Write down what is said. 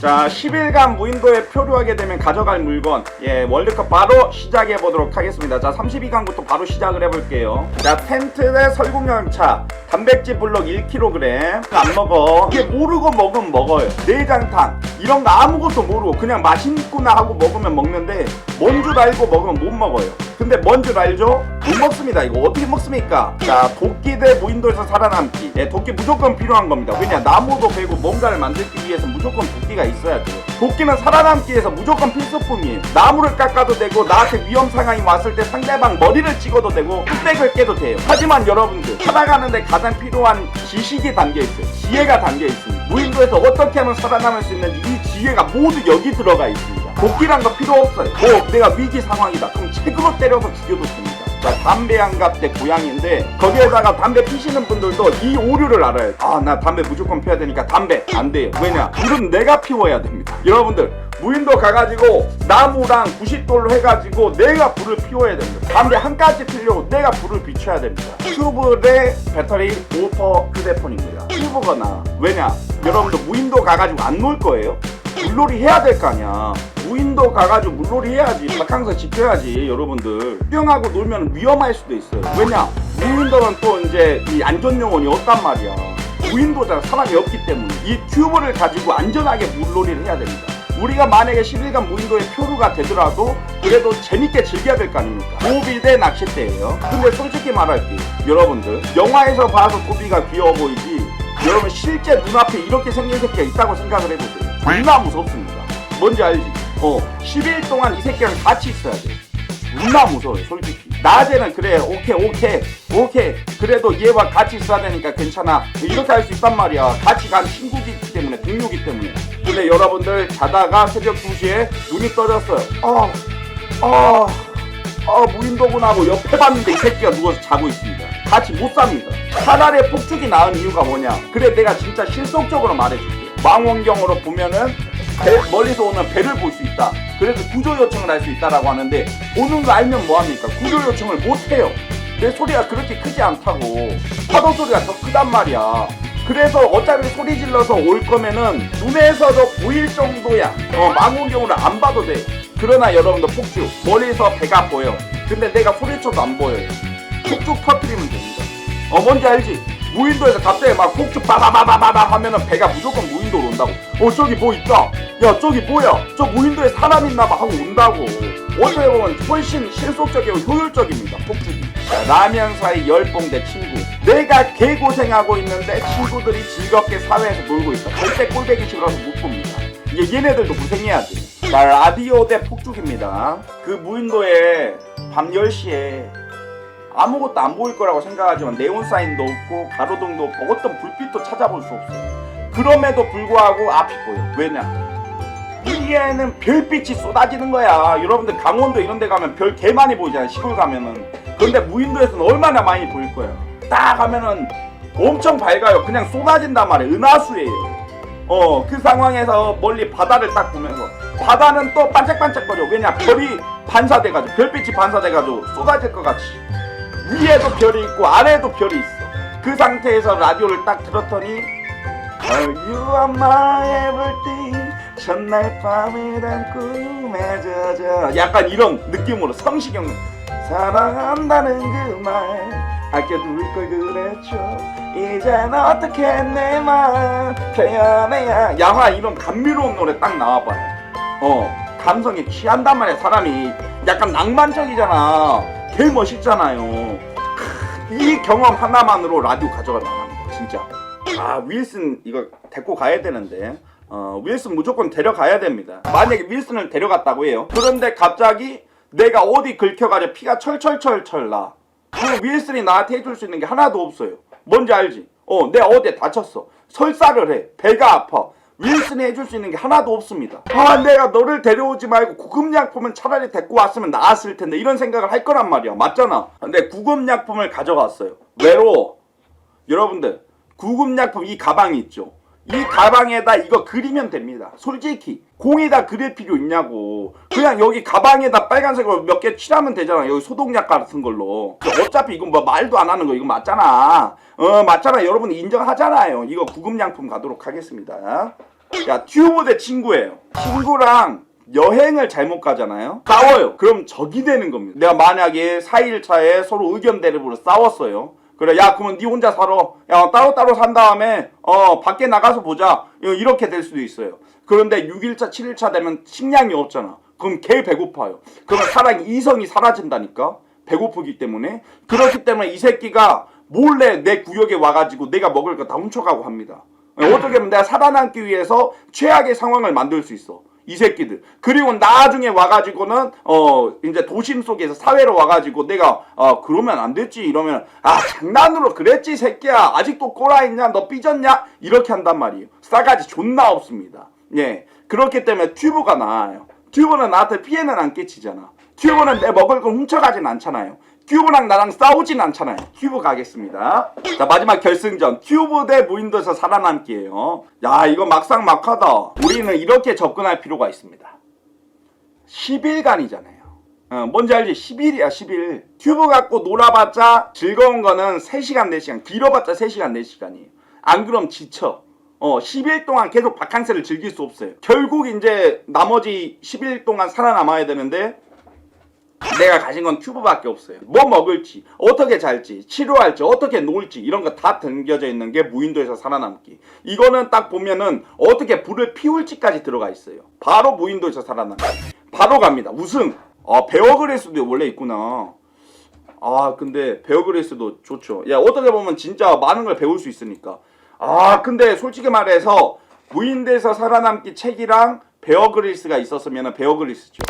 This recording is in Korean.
자 10일간 무인도에 표류하게 되면 가져갈 물건. 예 월드컵 바로 시작해 보도록 하겠습니다. 자 32강부터 바로 시작을 해볼게요. 자 텐트 대 설국열차. 단백질 블록 1kg 안 먹어. 이게 모르고 먹으면 먹어요. 내장탕 이런 거 아무것도 모르고 그냥 맛있구나 하고 먹으면 먹는데 뭔 줄 알고 먹으면 못 먹어요. 근데 뭔 줄 알죠? 못 먹습니다. 이거 어떻게 먹습니까? 자 도끼 대 무인도에서 살아남기. 예, 도끼 무조건 필요한 겁니다. 왜냐 나무도 베고 뭔가를 만들기 위해서 무조건 도끼가 있어야 돼요. 도끼는 살아남기 위해서 무조건 필수품이에요. 나무를 깎아도 되고 나한테 위험 상황이 왔을 때 상대방 머리를 찍어도 되고 흑백을 깨도 돼요. 하지만 여러분들 살아가는데 가장 필요한 지식이 담겨 있어요. 지혜가 담겨 있습니다 무인도에서 어떻게 하면 살아남을 수 있는지 이 지혜가 모두 여기 들어가 있습니다. 도끼란 거 필요 없어요. 뭐 내가 위기 상황이다. 그럼 책으로 때려서 죽여도 됩니다. 자, 담배 한갑 대 고양이인데 거기에다가 담배 피시는 분들도 이 오류를 알아요. 아, 나 담배 무조건 피워야 되니까 담배 안 돼요. 왜냐? 물은 내가 피워야 됩니다. 여러분들 무인도 가가지고 나무랑 90돌로 해가지고 내가 불을 피워야 됩니다. 담배 한 가지 피려고 내가 불을 비춰야 됩니다. 대 배터리 5% 휴대폰입니다. 큐브거나 왜냐? 여러분들 무인도 가가지고 안 놀 거예요? 물놀이 해야 될 거 아니야. 무인도 가가지고 물놀이 해야지. 바캉스 지켜야지, 여러분들. 수영하고 놀면 위험할 수도 있어요. 왜냐? 무인도는 또 이제 이 안전 요원이 없단 말이야. 무인도잖아. 사람이 없기 때문에. 이 튜브를 가지고 안전하게 물놀이를 해야 됩니다. 우리가 만약에 10일간 무인도에 표류가 되더라도 그래도 재밌게 즐겨야 될 거 아닙니까? 고비 대 낚싯대예요. 근데 솔직히 말할게요. 여러분들 영화에서 봐서 고비가 귀여워 보이지 여러분 실제 눈앞에 이렇게 생긴 새끼가 있다고 생각을 해보세요. 존나 무섭습니다. 뭔지 알지? 어. 10일 동안 이 새끼랑 같이 있어야 돼. 존나 무서워요 솔직히. 낮에는 그래 오케이 오케이 오케이. 그래도 얘와 같이 있어야 되니까 괜찮아. 이렇게 할 수 있단 말이야. 같이 간 친구기 때문에 동료기 때문에. 근데 여러분들 자다가 새벽 2시에 눈이 떠졌어요. 어, 어, 어 무인도구나 하고 옆에 봤는데 이 새끼가 누워서 자고 있습니다. 같이 못 삽니다. 차라리 폭죽이 나은 이유가 뭐냐. 그래 내가 진짜 실속적으로 말해줄게 망원경으로 보면은 배, 멀리서 오는 배를 볼 수 있다. 그래서 구조 요청을 할 수 있다라고 하는데 보는 거 알면 뭐 합니까? 구조 요청을 못 해요. 내 소리가 그렇게 크지 않다고. 파도 소리가 더 크단 말이야. 그래서 어차피 소리 질러서 올 거면은 눈에서도 보일 정도야. 어, 망원경으로 안 봐도 돼. 그러나 여러분들 폭죽 멀리서 배가 보여. 근데 내가 소리쳐도 안 보여요. 폭죽 터트리면 됩니다. 어 뭔지 알지? 무인도에서 갑자기 막 폭죽 빠바바바바바 하면은 배가 무조건 무인도로 온다고. 어 저기 뭐 있다. 야 저기 뭐야? 저 무인도에 사람 있나봐 하고 온다고. 어떻게 보면 훨씬 실속적이고 효율적입니다. 폭죽이. 자, 라면 사이 열봉 대 친구. 내가 개고생하고 있는데 친구들이 즐겁게 사회에서 놀고 있어. 절대 꼴배기 싫어서 못 봅니다. 이게 얘네들도 고생해야지. 자 라디오 대 폭죽입니다. 그 무인도에 밤 10시에 아무것도 안 보일 거라고 생각하지만 네온 사인도 없고 가로등도 없고 어떤 불빛도 찾아볼 수 없어요. 그럼에도 불구하고 앞이 보여. 왜냐? 위에는 별빛이 쏟아지는 거야. 여러분들 강원도 이런 데 가면 별 개 많이 보이잖아요. 시골 가면은. 그런데 무인도에서는 얼마나 많이 보일 거예요. 딱 하면은 엄청 밝아요. 그냥 쏟아진단 말이에요. 은하수예요. 어, 그 상황에서 멀리 바다를 딱 보면서 바다는 또 반짝반짝거려. 왜냐? 별이 반사돼가지고 별빛이 반사돼가지고 쏟아질 것 같이. 위에도 별이 있고 아래에도 별이 있어. 그 상태에서 라디오를 딱 들었더니 Are you my everything? 첫날 밤에 단 꿈에 젖어 약간 이런 느낌으로 성시경. 사랑한다는 그 말. 아껴둘 걸 그랬죠. 이젠 어떻게 내맘 표현해야. 야마 이런 감미로운 노래 딱 나와봐요. 어 감성에 취한단 말이야 사람이. 약간 낭만적이잖아 개 멋있잖아요. 크, 이 경험 하나만으로 라디오 가져갈 만합니다 진짜. 아 윌슨 이거 데리고 가야 되는데. 어 윌슨 무조건 데려가야 됩니다. 만약에 윌슨을 데려갔다고 해요. 그런데 갑자기 내가 어디 긁혀가지고 피가 철철철철 나. 그 윌슨이 나한테 해줄 수 있는 게 하나도 없어요. 뭔지 알지? 어 내가 어디에 다쳤어. 설사를 해. 배가 아파 윌슨이 해줄 수 있는 게 하나도 없습니다 아 내가 너를 데려오지 말고 구급약품은 차라리 데리고 왔으면 나았을 텐데 이런 생각을 할 거란 말이야 맞잖아 근데 구급약품을 가져갔어요 외로워 여러분들 구급약품 이 가방이 있죠. 이 가방에다 이거 그리면 됩니다. 솔직히 공에다 그릴 필요 있냐고. 그냥 여기 가방에다 빨간색으로 몇 개 칠하면 되잖아. 여기 소독약 같은 걸로. 어차피 이건 뭐 말도 안 하는 거 이거 맞잖아. 어 맞잖아. 여러분 인정하잖아요. 이거 구급약품 가도록 하겠습니다. 야 튜브 대 친구예요. 친구랑 여행을 잘못 가잖아요. 싸워요. 그럼 적이 되는 겁니다. 내가 만약에 4일차에 서로 의견 대립으로 싸웠어요. 그래 야 그러면 네 혼자 살아. 야 따로따로 산 다음에 어 밖에 나가서 보자. 어, 이렇게 될 수도 있어요. 그런데 6일차 7일차 되면 식량이 없잖아. 그럼 개 배고파요. 그러면 사랑 이성이 사라진다니까. 배고프기 때문에 그렇기 때문에 이 새끼가 몰래 내 구역에 와가지고 내가 먹을 거 다 훔쳐가고 합니다. 어떻게 보면 내가 살아남기 위해서 최악의 상황을 만들 수 있어. 이 새끼들. 그리고 나중에 와가지고는 어 이제 도심 속에서 사회로 와가지고 내가 어 그러면 안 됐지 이러면 아 장난으로 그랬지 새끼야 아직도 꼬라 있냐 너 삐졌냐 이렇게 한단 말이에요. 싸가지 존나 없습니다. 예 그렇기 때문에 튜브가 나아요. 튜브는 나한테 피해는 안 끼치잖아. 튜브는 내 먹을 걸 훔쳐가진 않잖아요. 큐브랑 나랑 싸우진 않잖아요. 큐브 가겠습니다. 자 마지막 결승전 큐브 대 무인도에서 살아남기예요. 야 이거 막상 막하다. 우리는 이렇게 접근할 필요가 있습니다. 10일간이잖아요. 어, 뭔지 알지? 10일이야 10일. 큐브 갖고 놀아봤자 즐거운 거는 3시간 4시간 길어봤자 3시간 4시간이에요. 안 그럼 지쳐. 어 10일 동안 계속 바캉스를 즐길 수 없어요. 결국 이제 나머지 10일 동안 살아남아야 되는데 내가 가진 건 튜브밖에 없어요. 뭐 먹을지, 어떻게 잘지, 치료할지, 어떻게 놀지 이런 거 다 담겨져 있는 게 무인도에서 살아남기. 이거는 딱 보면은 어떻게 불을 피울지까지 들어가 있어요. 바로 무인도에서 살아남기. 바로 갑니다. 우승. 아 베어그레스도 원래 있구나. 아 근데 베어그레스도 좋죠. 야 어떻게 보면 진짜 많은 걸 배울 수 있으니까. 아 근데 솔직히 말해서 무인도에서 살아남기 책이랑 베어그리스가 있었으면 베어그리스죠.